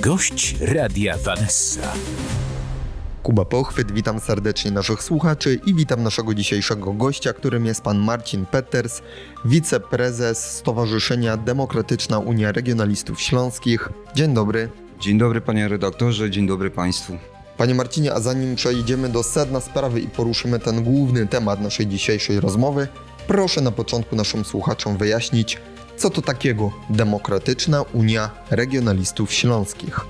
Gość Radia Vanessa. Kuba Pochwyt, witam serdecznie naszych słuchaczy i witam naszego dzisiejszego gościa, którym jest pan Marcin Peters, wiceprezes Stowarzyszenia Demokratyczna Unia Regionalistów Śląskich. Dzień dobry. Dzień dobry panie redaktorze, dzień dobry państwu. Panie Marcinie, a zanim przejdziemy do sedna sprawy i poruszymy ten główny temat naszej dzisiejszej rozmowy, proszę na początku naszym słuchaczom wyjaśnić, co to takiego Demokratyczna Unia Regionalistów Śląskich.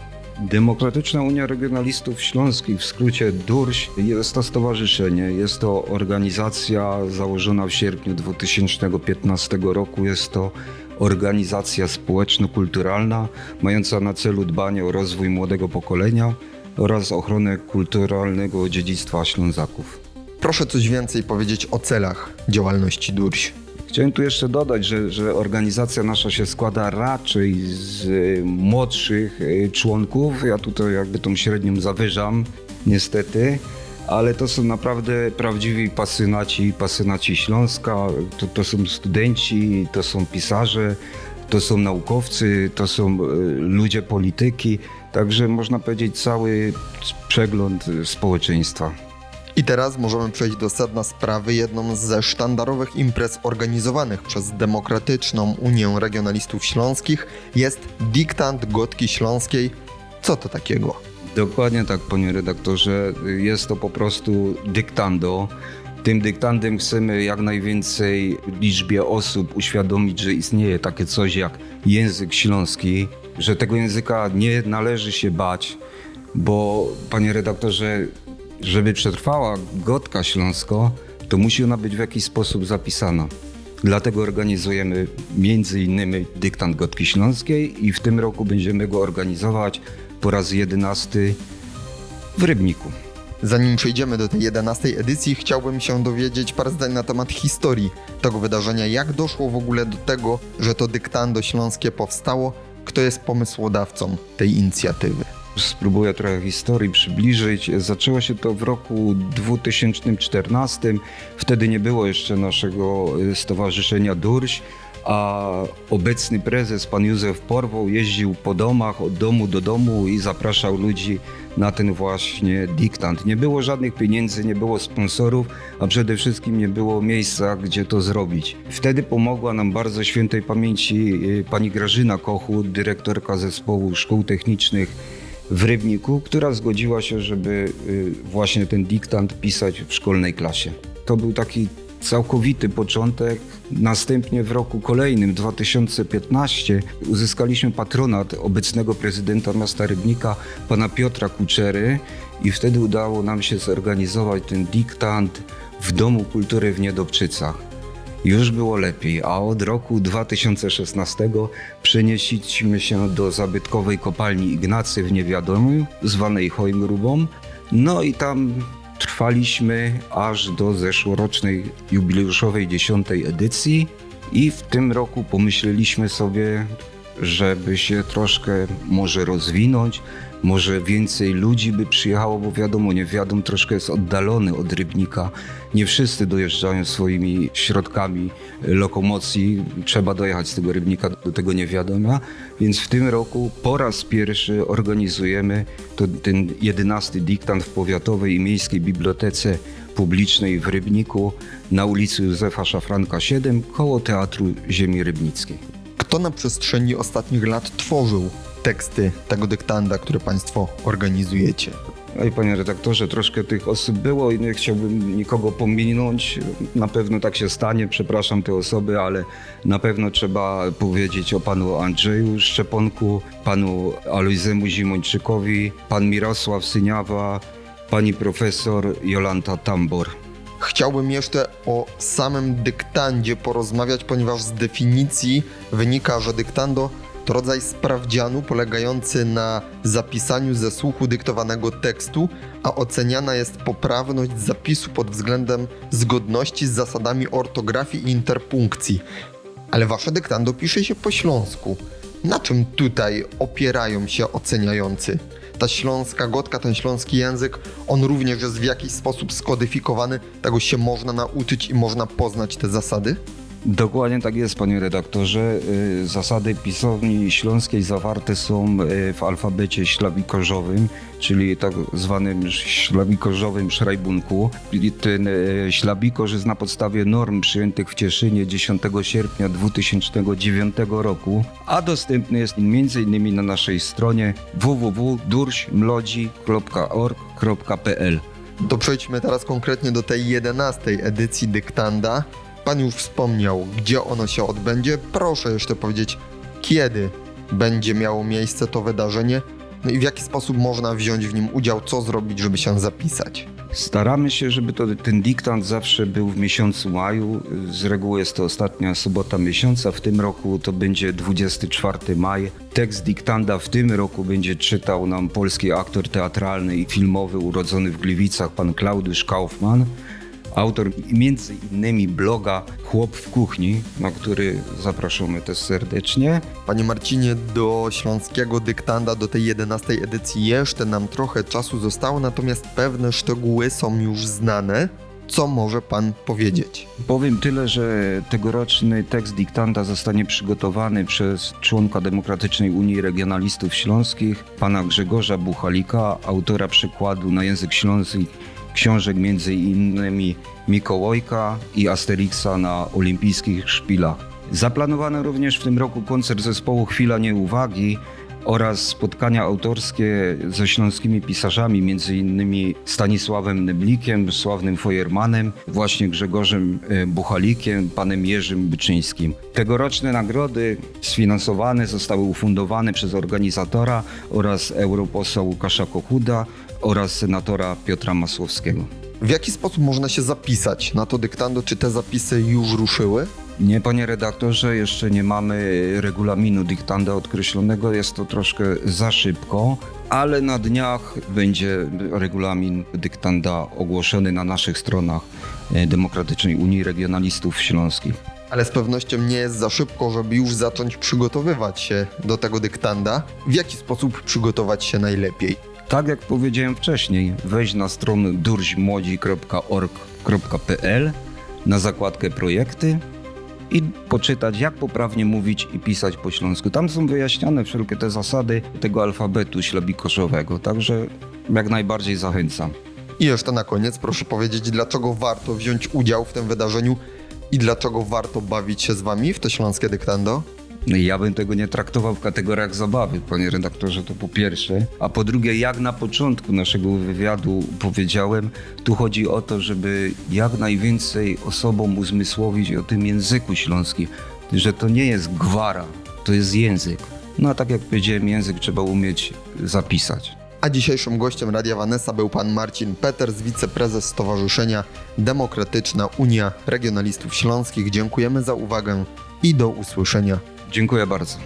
Demokratyczna Unia Regionalistów Śląskich, w skrócie DURŚ, jest to stowarzyszenie, jest to organizacja założona w sierpniu 2015 roku. Jest to organizacja społeczno-kulturalna mająca na celu dbanie o rozwój młodego pokolenia oraz ochronę kulturalnego dziedzictwa Ślązaków. Proszę coś więcej powiedzieć o celach działalności DURŚ. Chciałem tu jeszcze dodać, że, że organizacja nasza się składa raczej z y, młodszych y, członków. Ja tutaj jakby tą średnią zawyżam, niestety, ale to są naprawdę prawdziwi pasjonaci, pasjonaci Śląska. To, to są studenci, to są pisarze, to są naukowcy, to są y, ludzie polityki. Także można powiedzieć cały przegląd społeczeństwa. I teraz możemy przejść do sedna sprawy. Jedną ze sztandarowych imprez organizowanych przez Demokratyczną Unię Regionalistów Śląskich jest dyktant Gotki Śląskiej. Co to takiego? Dokładnie tak, panie redaktorze. Jest to po prostu dyktando. Tym dyktandem chcemy jak najwięcej liczbie osób uświadomić, że istnieje takie coś jak język śląski, że tego języka nie należy się bać, bo panie redaktorze, żeby przetrwała gotka śląsko, to musi ona być w jakiś sposób zapisana. Dlatego organizujemy między innymi dyktant Gotki Śląskiej i w tym roku będziemy go organizować po raz jedenasty w Rybniku. Zanim przejdziemy do tej 11 edycji, chciałbym się dowiedzieć parę zdań na temat historii tego wydarzenia. Jak doszło w ogóle do tego, że to dyktando śląskie powstało? Kto jest pomysłodawcą tej inicjatywy? Spróbuję trochę historii przybliżyć. Zaczęło się to w roku 2014. Wtedy nie było jeszcze naszego y, stowarzyszenia Durś, a obecny prezes, pan Józef Porwoł, jeździł po domach, od domu do domu i zapraszał ludzi na ten właśnie dyktant. Nie było żadnych pieniędzy, nie było sponsorów, a przede wszystkim nie było miejsca, gdzie to zrobić. Wtedy pomogła nam bardzo świętej pamięci y, pani Grażyna Kochut, dyrektorka zespołu szkół technicznych w Rybniku, która zgodziła się, żeby y, właśnie ten dyktant pisać w szkolnej klasie. To był taki całkowity początek. Następnie w roku kolejnym, 2015, uzyskaliśmy patronat obecnego prezydenta miasta Rybnika, pana Piotra Kuczery i wtedy udało nam się zorganizować ten dyktant w Domu Kultury w Niedobczycach. Już było lepiej, a od roku 2016 przenieśliśmy się do zabytkowej kopalni Ignacy w Niewiadomiu, zwanej Hojmrubą. No i tam trwaliśmy aż do zeszłorocznej jubileuszowej dziesiątej edycji i w tym roku pomyśleliśmy sobie, żeby się troszkę może rozwinąć, może więcej ludzi by przyjechało, bo wiadomo, Niewiadom troszkę jest oddalony od Rybnika. Nie wszyscy dojeżdżają swoimi środkami lokomocji. Trzeba dojechać z tego Rybnika do tego Niewiadoma. Więc w tym roku po raz pierwszy organizujemy to, ten jedenasty dyktant w Powiatowej i Miejskiej Bibliotece Publicznej w Rybniku na ulicy Józefa Szafranka 7 koło Teatru Ziemi Rybnickiej. Kto na przestrzeni ostatnich lat tworzył teksty tego dyktanda, które Państwo organizujecie? Oj, panie redaktorze, troszkę tych osób było i nie chciałbym nikogo pominąć. Na pewno tak się stanie, przepraszam te osoby, ale na pewno trzeba powiedzieć o panu Andrzeju Szczeponku, panu Alojzemu Zimończykowi, pan Mirosław Syniawa, pani profesor Jolanta Tambor. Chciałbym jeszcze o samym dyktandzie porozmawiać, ponieważ z definicji wynika, że dyktando to rodzaj sprawdzianu polegający na zapisaniu ze słuchu dyktowanego tekstu, a oceniana jest poprawność zapisu pod względem zgodności z zasadami ortografii i interpunkcji. Ale wasze dyktando pisze się po śląsku. Na czym tutaj opierają się oceniający? Ta śląska gotka, ten śląski język, on również jest w jakiś sposób skodyfikowany, tego się można nauczyć i można poznać te zasady? Dokładnie tak jest, panie redaktorze. Y, Zasady pisowni śląskiej zawarte są y, w alfabecie ślabikorzowym, czyli tak zwanym ślabikorzowym szrajbunku. Ten y, ślabikorz jest na podstawie norm przyjętych w Cieszynie 10 sierpnia 2009 roku, a dostępny jest m.in. na naszej stronie www.durśmlodzi.org.pl. To przejdźmy teraz konkretnie do tej 11 edycji dyktanda. Pan już wspomniał, gdzie ono się odbędzie. Proszę jeszcze powiedzieć, kiedy będzie miało miejsce to wydarzenie, no i w jaki sposób można wziąć w nim udział, co zrobić, żeby się zapisać. Staramy się, żeby to, ten dyktant zawsze był w miesiącu maju. Z reguły jest to ostatnia sobota miesiąca. W tym roku to będzie 24 maj. Tekst dyktanda w tym roku będzie czytał nam polski aktor teatralny i filmowy urodzony w Gliwicach, pan Klaudiusz Kaufmann. Autor między innymi bloga Chłop w kuchni, na który zapraszamy też serdecznie. Panie Marcinie, do śląskiego dyktanda, do tej 11 edycji jeszcze nam trochę czasu zostało, natomiast pewne szczegóły są już znane. Co może pan powiedzieć? Powiem tyle, że tegoroczny tekst dyktanda zostanie przygotowany przez członka Demokratycznej Unii Regionalistów Śląskich, pana Grzegorza Buchalika, autora przekładu na język śląski książek między innymi Mikołajka i Asterixa na olimpijskich szpilach. Zaplanowano również w tym roku koncert zespołu Chwila Nieuwagi oraz spotkania autorskie ze śląskimi pisarzami, między innymi Stanisławem Neblikiem, sławnym Feuermanem, właśnie Grzegorzem e, Buchalikiem, panem Jerzym Byczyńskim. Tegoroczne nagrody sfinansowane zostały ufundowane przez organizatora oraz europosła Łukasza Kochuda oraz senatora Piotra Masłowskiego. W jaki sposób można się zapisać na to dyktando? Czy te zapisy już ruszyły? Nie, panie redaktorze, jeszcze nie mamy regulaminu dyktanda odkreślonego, jest to troszkę za szybko, ale na dniach będzie regulamin dyktanda ogłoszony na naszych stronach e, Demokratycznej Unii Regionalistów Śląskich. Ale z pewnością nie jest za szybko, żeby już zacząć przygotowywać się do tego dyktanda. W jaki sposób przygotować się najlepiej? Tak jak powiedziałem wcześniej, wejść na stronę durźmłodzi.org.pl na zakładkę projekty i poczytać, jak poprawnie mówić i pisać po śląsku. Tam są wyjaśnione wszelkie te zasady tego alfabetu ślabikoszowego, także jak najbardziej zachęcam. I jeszcze na koniec proszę powiedzieć, dlaczego warto wziąć udział w tym wydarzeniu i dlaczego warto bawić się z wami w to śląskie dyktando? Ja bym tego nie traktował w kategoriach zabawy, panie redaktorze, to po pierwsze. A po drugie, jak na początku naszego wywiadu powiedziałem, tu chodzi o to, żeby jak najwięcej osobom uzmysłowić o tym języku śląskim, że to nie jest gwara, to jest język. No a tak jak powiedziałem, język trzeba umieć zapisać. A dzisiejszym gościem Radia Vanessa był pan Marcin Peters, wiceprezes Stowarzyszenia Demokratyczna Unia Regionalistów Śląskich. Dziękujemy za uwagę i do usłyszenia. Dziękuję bardzo.